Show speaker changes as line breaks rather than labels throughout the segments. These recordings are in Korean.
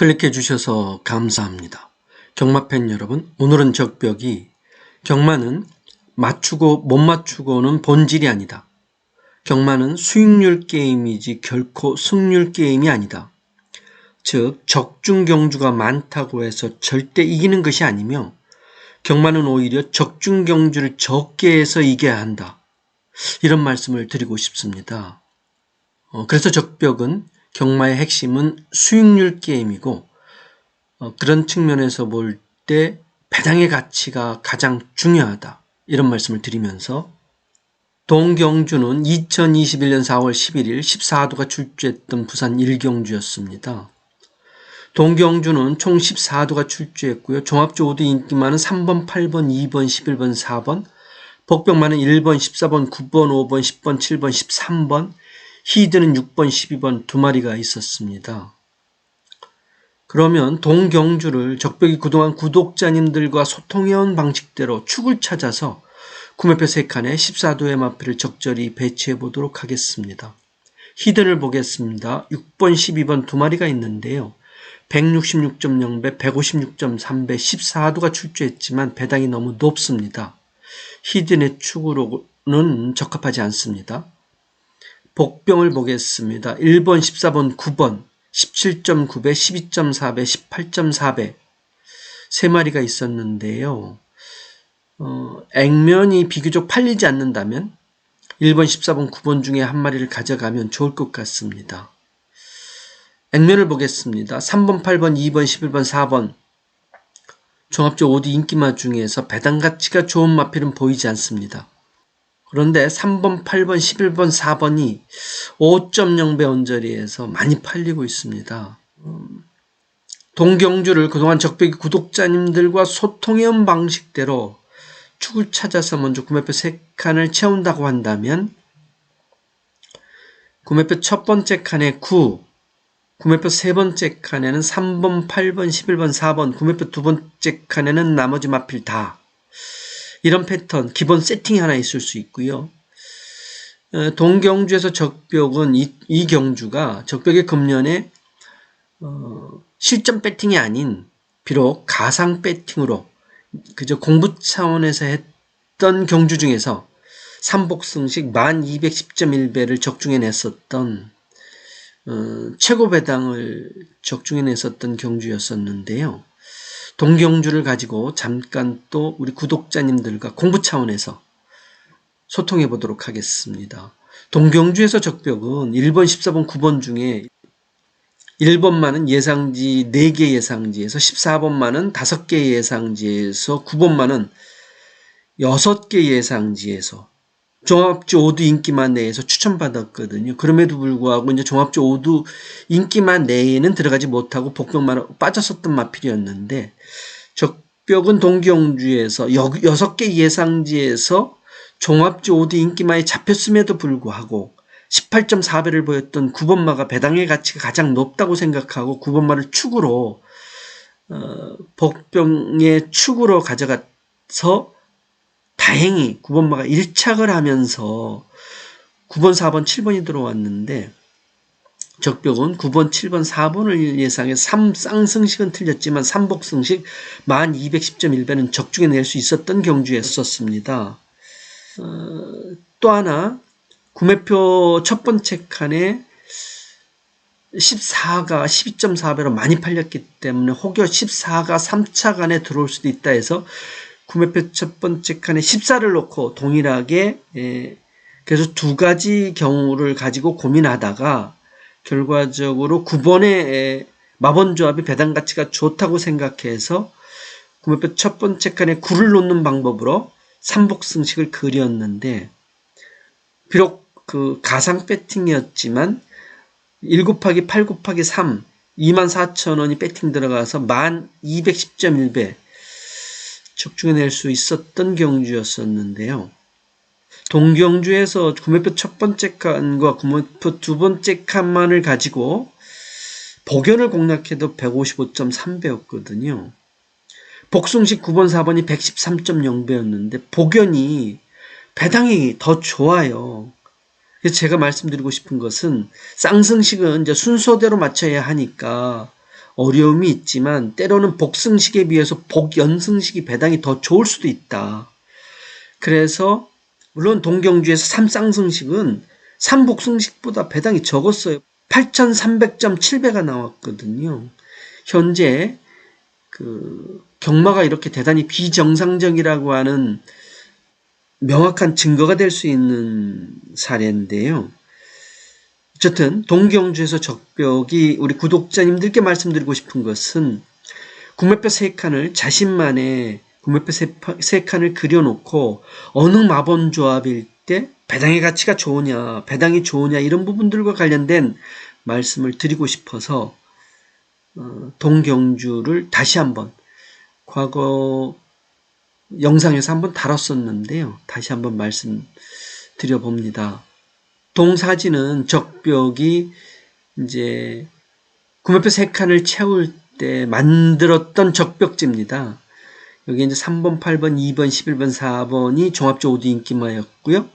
클릭해 주셔서 감사합니다. 경마팬 여러분, 오늘은 적벽이 경마는 맞추고 못 맞추고는 본질이 아니다. 경마는 수익률 게임이지 결코 승률 게임이 아니다. 즉, 적중 경주가 많다고 해서 절대 이기는 것이 아니며 경마는 오히려 적중 경주를 적게 해서 이겨야 한다. 이런 말씀을 드리고 싶습니다. 어, 그래서 적벽은 경마의 핵심은 수익률 게임이고 어, 그런 측면에서 볼 때 배당의 가치가 가장 중요하다. 이런 말씀을 드리면서 동경주는 2021년 4월 11일 14도가 출주했던 부산 1경주였습니다. 동경주는 총 14도가 출주했고요. 종합주 5도 인기만은 3번, 8번, 2번, 11번, 4번, 복병만은 1번, 14번, 9번, 5번, 10번, 7번, 13번, 히드는 6번, 12번 두 마리가 있었습니다. 그러면 동경주를 적벽이 그동안 구독자님들과 소통해온 방식대로 축을 찾아서 구매표 3칸에 14도의 마표를 적절히 배치해 보도록 하겠습니다. 히든을 보겠습니다. 6번, 12번 두 마리가 있는데요. 166.0배, 156.3배, 14도가 출주했지만 배당이 너무 높습니다. 히든의 축으로는 적합하지 않습니다. 복병을 보겠습니다. 1번, 14번, 9번, 17.9배, 12.4배, 18.4배 세 마리가 있었는데요. 어, 액면이 비교적 팔리지 않는다면 1번, 14번, 9번 중에 한 마리를 가져가면 좋을 것 같습니다. 액면을 보겠습니다. 3번, 8번, 2번, 11번, 4번 종합적 5디 인기마 중에서 배당 가치가 좋은 마필은 보이지 않습니다. 그런데 3번, 8번, 11번, 4번이 5.0배 언저리에서 많이 팔리고 있습니다. 음, 동경주를 그동안 적벽이 구독자님들과 소통해온 방식대로 축을 찾아서 먼저 구매표 3칸을 채운다고 한다면 구매표 첫 번째 칸에 9, 구매표 세 번째 칸에는 3번, 8번, 11번, 4번, 구매표 두 번째 칸에는 나머지 마필 다 이런 패턴, 기본 세팅이 하나 있을 수 있고요. 어, 동경주에서 적벽은 이, 이 경주가 적벽의 금년에 어, 실전 배팅이 아닌 비록 가상 배팅으로 그저 공부 차원에서 했던 경주 중에서 삼복승식 1210.1배를 적중해 냈었던 어, 최고 배당을 적중해 냈었던 경주였었는데요. 동경주를 가지고 잠깐 또 우리 구독자님들과 공부 차원에서 소통해 보도록 하겠습니다. 동경주에서 적벽은 1번, 14번, 9번 중에 1번만은 예상지 4개 예상지에서 14번만은 5개 예상지에서 9번만은 6개 예상지에서 종합주 5두 인기만 내에서 추천받았거든요. 그럼에도 불구하고 이제 종합주 5두 인기만 내에는 들어가지 못하고 복병만 빠졌었던 마필이었는데 적벽은 동경주에서 6개 예상지에서 종합주 5두 인기만이 잡혔음에도 불구하고 18.4배를 보였던 9번마가 배당의 가치가 가장 높다고 생각하고 9번마를 축으로 어, 복병의 축으로 가져가서 다행히 9번마가 1착을 하면서 9번, 4번, 7번이 들어왔는데 적벽은 9번, 7번, 4번을 예상해 3 쌍승식은 틀렸지만 3복승식 1210.1배는 적중해 낼수 있었던 경주였었습니다. 어, 또 하나 구매표 첫 번째 칸에 14가 12.4배로 많이 팔렸기 때문에 혹여 14가 3차 간에 들어올 수도 있다 해서 구매표 첫 번째 칸에 14를 놓고 동일하게 예, 그래서 두 가지 경우를 가지고 고민하다가 결과적으로 9번의 예, 마번조합이 배당 가치가 좋다고 생각해서 구매표 첫 번째 칸에 9를 놓는 방법으로 삼복승식을 그렸는데 비록 그 가상 배팅이었지만 1 곱하기 8 곱하기 3 24,000원이 배팅 들어가서 1210.1배 적중해낼 수 있었던 경주였었는데요. 동경주에서 구매표 첫 번째 칸과 구매표 두 번째 칸만을 가지고 복연을 공략해도 155.3배였거든요. 복숭식 9번, 4번이 113.0배였는데 복연이 배당이 더 좋아요. 그래서 제가 말씀드리고 싶은 것은 쌍승식은 이제 순서대로 맞춰야 하니까 어려움이 있지만 때로는 복승식에 비해서 복연승식이 배당이 더 좋을 수도 있다. 그래서 물론 동경주에서 삼쌍승식은 삼복승식보다 배당이 적었어요. 8,300.7배가 나왔거든요. 현재 그 경마가 이렇게 대단히 비정상적이라고 하는 명확한 증거가 될 수 있는 사례인데요. 어쨌든 동경주에서 적벽이 우리 구독자님들께 말씀드리고 싶은 것은 구매표 세 칸을 자신만의 구매표 세, 세 칸을 그려놓고 어느 마본 조합일 때 배당의 가치가 좋으냐, 배당이 좋으냐 이런 부분들과 관련된 말씀을 드리고 싶어서 어, 동경주를 다시 한번 과거 영상에서 한번 다뤘었는데요. 다시 한번 말씀드려 봅니다. 동사지는 적벽이 이제 구매표 세 칸을 채울 때 만들었던 적벽지입니다. 여기 이제 3번, 8번, 2번, 11번, 4번이 종합적 5두 인기마였고요.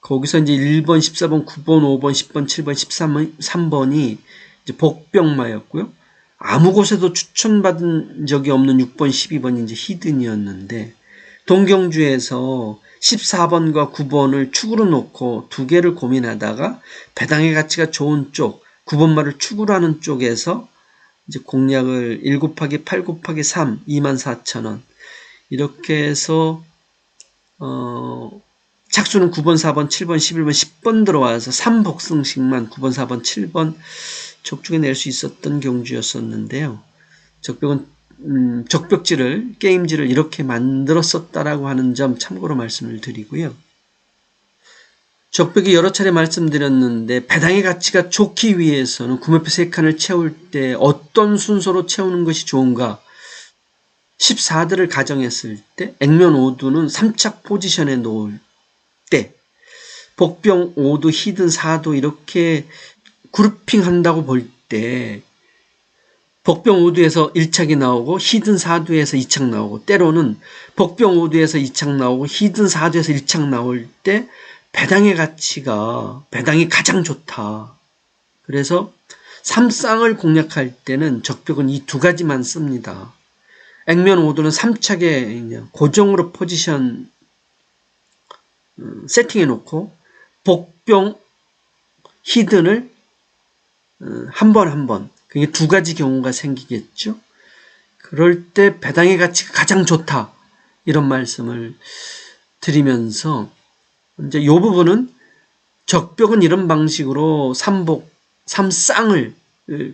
거기서 이제 1번, 14번, 9번, 5번, 10번, 7번, 13번, 3번이 이제 복병마였고요. 아무 곳에도 추천받은 적이 없는 6번, 12번이 이제 히든이었는데 동경주에서 14번과 9번을 축으로 놓고 두 개를 고민하다가 배당의 가치가 좋은 쪽 9번말을 축으로 하는 쪽에서 이제 공략을 1 곱하기 8 곱하기 3 24,000원 이렇게 해서 어 착수는 9번, 4번, 7번, 11번, 10번 들어와서 3복승식만 9번, 4번, 7번 적중에 낼 수 있었던 경주였었는데요. 적벽은 음, 적벽지를 게임지를 이렇게 만들었었다라고 하는 점 참고로 말씀을 드리고요. 적벽이 여러 차례 말씀드렸는데 배당의 가치가 좋기 위해서는 구매표 3칸을 채울 때 어떤 순서로 채우는 것이 좋은가 14들을 가정했을 때 액면 5두는 3착 포지션에 놓을 때 복병 5두, 히든 4두 이렇게 그룹핑 한다고 볼 때 복병 5두에서 1착이 나오고 히든 4두에서 2착 나오고 때로는 복병 5두에서 2착 나오고 히든 4두에서 1착 나올 때 배당의 가치가 배당이 가장 좋다. 그래서 삼쌍을 공략할 때는 적벽은 이 두 가지만 씁니다. 액면 5두는 3착에 고정으로 포지션 음, 세팅해 놓고 복병 히든을 한 번 한 번, 그게 두 가지 경우가 생기겠죠. 그럴 때 배당의 가치가 가장 좋다. 이런 말씀을 드리면서 이제 이 부분은 적벽은 이런 방식으로 삼복, 삼쌍을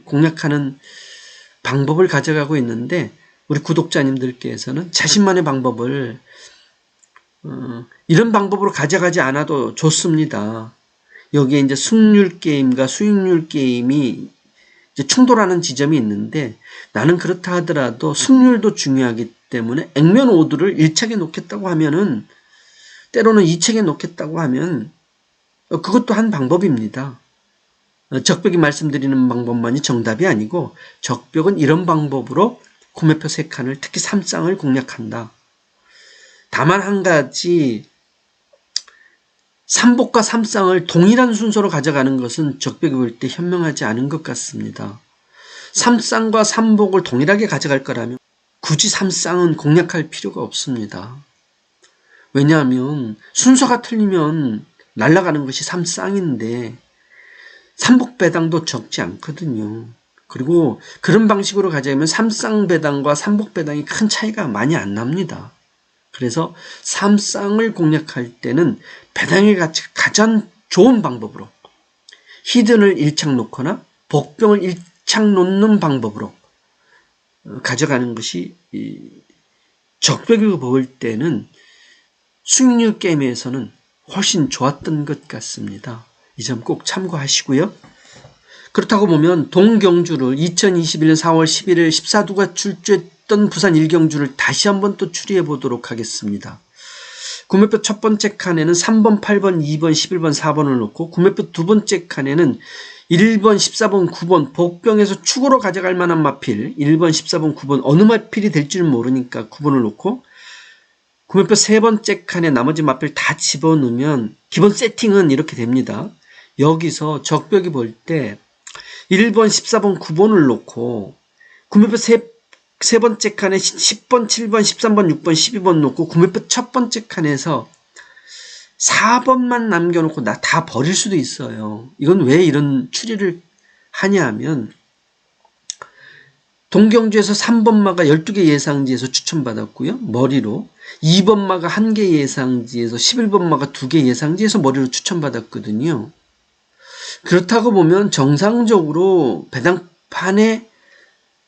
공략하는 방법을 가져가고 있는데 우리 구독자님들께서는 자신만의 방법을 어, 이런 방법으로 가져가지 않아도 좋습니다. 여기에 이제 승률 게임과 수익률 게임이 충돌하는 지점이 있는데 나는 그렇다 하더라도 승률도 중요하기 때문에 액면 오드를 1책에 놓겠다고 하면은 때로는 2책에 놓겠다고 하면 그것도 한 방법입니다. 적벽이 말씀드리는 방법만이 정답이 아니고 적벽은 이런 방법으로 구매표 3칸을 특히 3쌍을 공략한다. 다만 한 가지 삼복과 삼쌍을 동일한 순서로 가져가는 것은 적벽이 볼 때 현명하지 않은 것 같습니다. 삼쌍과 삼복을 동일하게 가져갈 거라면 굳이 삼쌍은 공략할 필요가 없습니다. 왜냐하면 순서가 틀리면 날아가는 것이 삼쌍인데 삼복 배당도 적지 않거든요. 그리고 그런 방식으로 가자면 삼쌍 배당과 삼복 배당이 큰 차이가 많이 안 납니다. 그래서 삼쌍을 공략할 때는 배당의 가치가 가장 좋은 방법으로 히든을 일착 놓거나 복병을 일착 놓는 방법으로 어, 가져가는 것이 적벽이고 볼 때는 수익률 게임에서는 훨씬 좋았던 것 같습니다. 이 점 꼭 참고하시고요. 그렇다고 보면 동경주를 2021년 4월 11일 14두가 출주 했던 부산 일경주를 다시 한번 또 추리해 보도록 하겠습니다. 구매표 첫 번째 칸에는 3번, 8번, 2번, 11번, 4번을 놓고 구매표 두 번째 칸에는 1번, 14번, 9번 복병에서 축으로 가져갈 만한 마필 1번, 14번, 9번 어느 마필이 될지는 모르니까 9번을 놓고 구매표 세 번째 칸에 나머지 마필 다 집어넣으면 기본 세팅은 이렇게 됩니다. 여기서 적벽이 볼 때 1번, 14번, 9번을 놓고 구매표 세, 세 번째 칸에 10번, 7번, 13번, 6번, 12번 놓고 구매표 첫 번째 칸에서 4번만 남겨놓고 나 다 버릴 수도 있어요. 이건 왜 이런 추리를 하냐 하면 동경주에서 3번마가 12개 예상지에서 추천받았고요. 머리로. 2번마가 1개 예상지에서 11번마가 2개 예상지에서 머리로 추천받았거든요. 그렇다고 보면 정상적으로 배당판의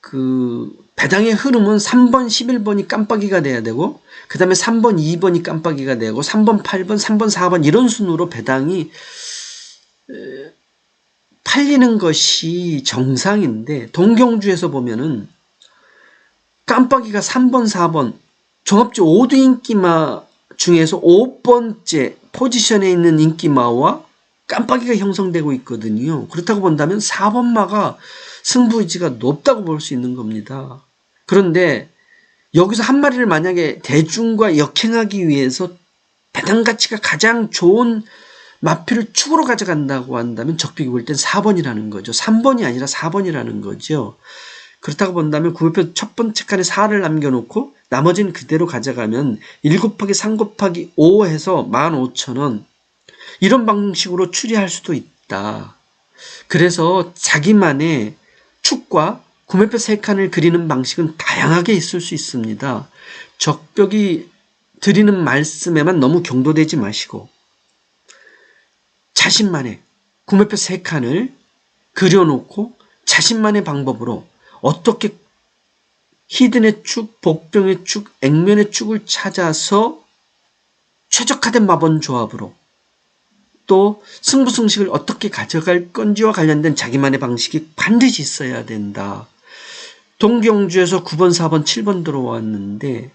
그 배당의 흐름은 3번, 11번이 깜빡이가 돼야 되고 그 다음에 3번, 2번이 깜빡이가 되고 3번, 8번, 3번, 4번 이런 순으로 배당이 팔리는 것이 정상인데 동경주에서 보면은 깜빡이가 3번, 4번 종합주 5두 인기마 중에서 5번째 포지션에 있는 인기마와 깜빡이가 형성되고 있거든요. 그렇다고 본다면 4번마가 승부의지가 높다고 볼 수 있는 겁니다. 그런데 여기서 한 마리를 만약에 대중과 역행하기 위해서 배당 가치가 가장 좋은 마표를 축으로 가져간다고 한다면 적벽이 볼땐 4번이라는 거죠. 3번이 아니라 4번이라는 거죠. 그렇다고 본다면 구매표 첫 번째 칸에 4를 남겨놓고 나머지는 그대로 가져가면 1 곱하기 3 곱하기 5 해서 15,000원 이런 방식으로 추리할 수도 있다. 그래서 자기만의 축과 구매표 3칸을 그리는 방식은 다양하게 있을 수 있습니다. 적벽이 드리는 말씀에만 너무 경도되지 마시고 자신만의 구매표 3칸을 그려놓고 자신만의 방법으로 어떻게 히든의 축, 복병의 축, 액면의 축을 찾아서 최적화된 마번 조합으로 또 승부승식을 어떻게 가져갈 건지와 관련된 자기만의 방식이 반드시 있어야 된다. 동경주에서 9번, 4번, 7번 들어왔는데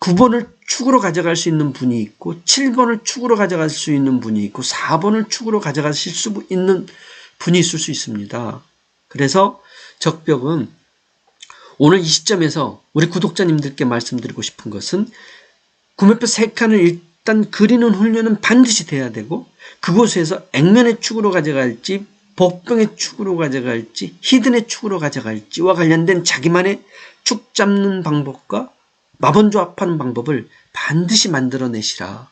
9번을 축으로 가져갈 수 있는 분이 있고 7번을 축으로 가져갈 수 있는 분이 있고 4번을 축으로 가져가실 수 있는 분이 있을 수 있습니다. 그래서 적벽은 오늘 이 시점에서 우리 구독자님들께 말씀드리고 싶은 것은 구매표 3칸을 일단 그리는 훈련은 반드시 돼야 되고 그곳에서 액면의 축으로 가져갈지 복병의 축으로 가져갈지 히든의 축으로 가져갈지와 관련된 자기만의 축 잡는 방법과 마번 조합하는 방법을 반드시 만들어내시라.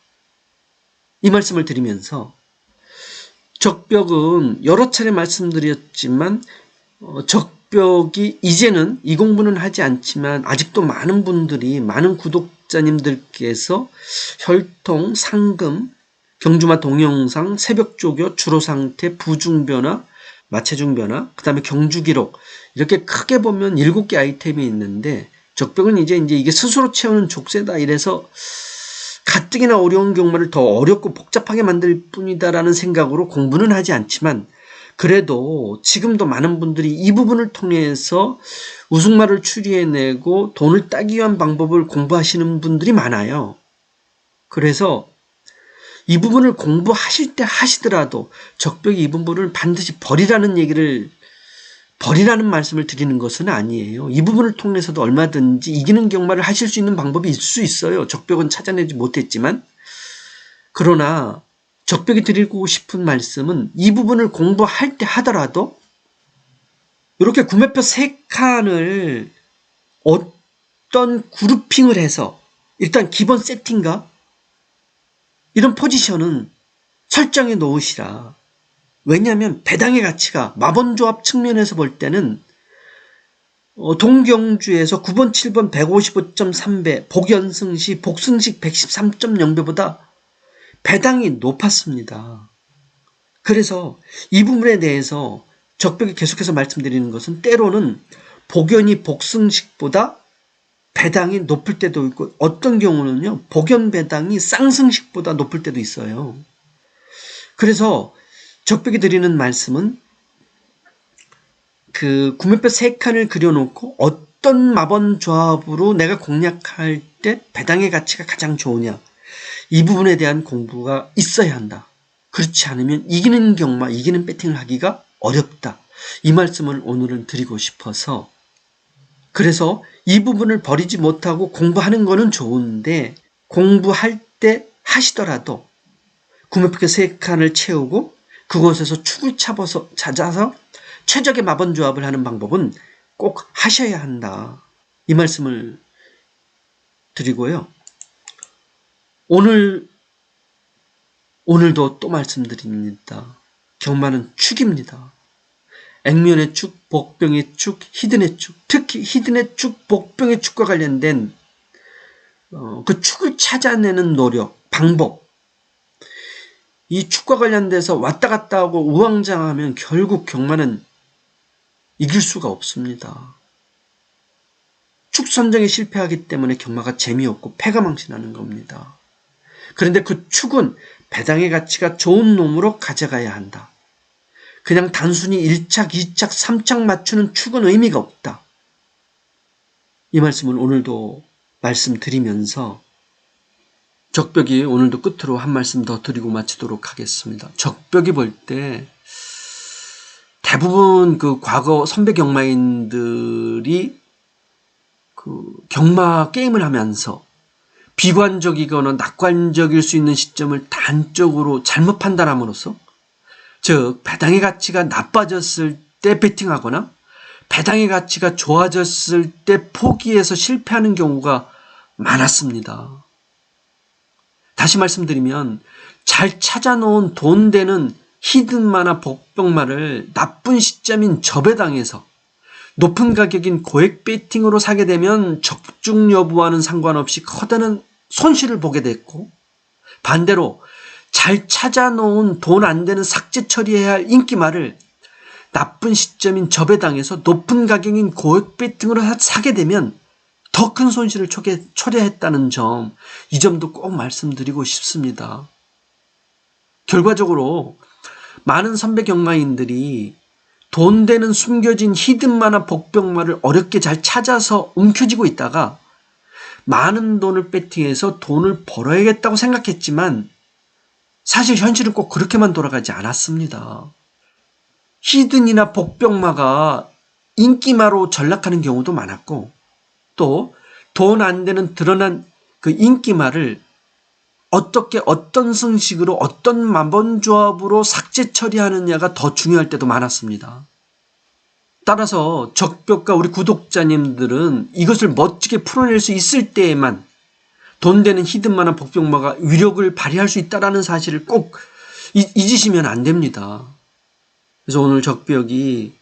이 말씀을 드리면서 적벽은 여러 차례 말씀드렸지만 어, 적벽이 이제는 이 공부는 하지 않지만 아직도 많은 분들이 많은 구독자님들께서 혈통, 상금, 경주마 동영상, 새벽조교, 주로상태, 부중변화, 마체중변화, 그 다음에 경주기록 이렇게 크게 보면 7개 아이템이 있는데 적벽은 이제 이제 이게 스스로 채우는 족쇄다 이래서 가뜩이나 어려운 경우를 더 어렵고 복잡하게 만들 뿐이다라는 생각으로 공부는 하지 않지만 그래도 지금도 많은 분들이 이 부분을 통해서 우승말을 추리해내고 돈을 따기 위한 방법을 공부하시는 분들이 많아요. 그래서 이 부분을 공부하실 때 하시더라도 적벽이 이 부분을 반드시 버리라는 얘기를 버리라는 말씀을 드리는 것은 아니에요. 이 부분을 통해서도 얼마든지 이기는 경마를 하실 수 있는 방법이 있을 수 있어요. 적벽은 찾아내지 못했지만. 그러나 적벽이 드리고 싶은 말씀은 이 부분을 공부할 때 하더라도 이렇게 구매표 3칸을 어떤 그룹핑을 해서 일단 기본 세팅과 이런 포지션은 설정해 놓으시라. 왜냐하면 배당의 가치가 마번조합 측면에서 볼 때는 어, 동경주에서 9번, 7번 155.3배, 복연승시, 복승식 113.0배보다 배당이 높았습니다. 그래서 이 부분에 대해서 적벽이 계속해서 말씀드리는 것은 때로는 복연이 복승식보다 배당이 높을 때도 있고 어떤 경우는요 복연 배당이 쌍승식보다 높을 때도 있어요. 그래서 적벽이 드리는 말씀은 그 구매표 세 칸을 그려놓고 어떤 마번 조합으로 내가 공략할 때 배당의 가치가 가장 좋으냐 이 부분에 대한 공부가 있어야 한다. 그렇지 않으면 이기는 경마, 이기는 배팅을 하기가 어렵다. 이 말씀을 오늘은 드리고 싶어서 그래서 이 부분을 버리지 못하고 공부하는 거는 좋은데 공부할 때 하시더라도 구매표 세 칸을 채우고 그곳에서 축을 잡아서 찾아서 최적의 마번 조합을 하는 방법은 꼭 하셔야 한다. 이 말씀을 드리고요. 오늘, 오늘도 또 말씀드립니다. 경마는 축입니다. 액면의 축, 복병의 축, 히든의 축, 특히 히든의 축, 복병의 축과 관련된 어, 그 축을 찾아내는 노력, 방법. 이 축과 관련돼서 왔다 갔다 하고 우왕좌왕하면 결국 경마는 이길 수가 없습니다. 축 선정에 실패하기 때문에 경마가 재미없고 패가 망신하는 겁니다. 그런데 그 축은 배당의 가치가 좋은 놈으로 가져가야 한다. 그냥 단순히 1착, 2착, 3착 맞추는 축은 의미가 없다. 이 말씀을 오늘도 말씀드리면서 적벽이 오늘도 끝으로 한 말씀 더 드리고 마치도록 하겠습니다. 적벽이 볼 때 대부분 그 과거 선배 경마인들이 그 경마 게임을 하면서 비관적이거나 낙관적일 수 있는 시점을 단적으로 잘못 판단함으로써 즉 배당의 가치가 나빠졌을 때 베팅하거나 배당의 가치가 좋아졌을 때 포기해서 실패하는 경우가 많았습니다. 다시 말씀드리면 잘 찾아놓은 돈 되는 히든마나 복병마를 나쁜 시점인 저배당에서 높은 가격인 고액 베팅으로 사게 되면 적중 여부와는 상관없이 커다란 손실을 보게 됐고 반대로 잘 찾아놓은 돈 안 되는 삭제 처리해야 할 인기말을 나쁜 시점인 저배당에서 높은 가격인 고액 베팅으로 사게 되면 더 큰 손실을 초래, 초래했다는 점, 이 점도 꼭 말씀드리고 싶습니다. 결과적으로 많은 선배 경마인들이 돈 되는 숨겨진 히든마나 복병마를 어렵게 잘 찾아서 움켜쥐고 있다가 많은 돈을 배팅해서 돈을 벌어야겠다고 생각했지만 사실 현실은 꼭 그렇게만 돌아가지 않았습니다. 히든이나 복병마가 인기마로 전락하는 경우도 많았고 또 돈 안 되는 드러난 그 인기마를 어떻게 어떤 승식으로 어떤 만번 조합으로 삭제 처리하느냐가 더 중요할 때도 많았습니다. 따라서 적벽과 우리 구독자님들은 이것을 멋지게 풀어낼 수 있을 때에만 돈 되는 히든만한 복병마가 위력을 발휘할 수 있다는 사실을 꼭 잊으시면 안 됩니다. 그래서 오늘 적벽이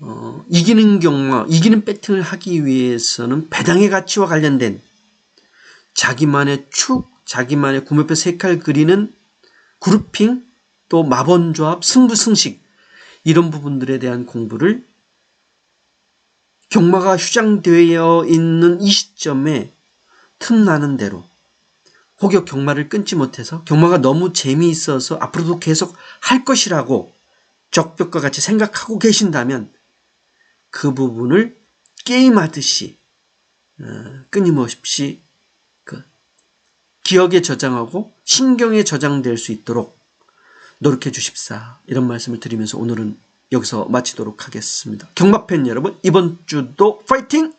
어, 이기는 경마, 이기는 배팅을 하기 위해서는 배당의 가치와 관련된 자기만의 축, 자기만의 구매표 색깔 그리는 그룹핑, 또 마번조합, 승부승식 이런 부분들에 대한 공부를 경마가 휴장되어 있는 이 시점에 틈나는 대로 혹여 경마를 끊지 못해서 경마가 너무 재미있어서 앞으로도 계속 할 것이라고 적벽과 같이 생각하고 계신다면 그 부분을 게임하듯이 어, 끊임없이 그 기억에 저장하고 신경에 저장될 수 있도록 노력해 주십사 이런 말씀을 드리면서 오늘은 여기서 마치도록 하겠습니다. 경마팬 여러분 이번 주도 파이팅!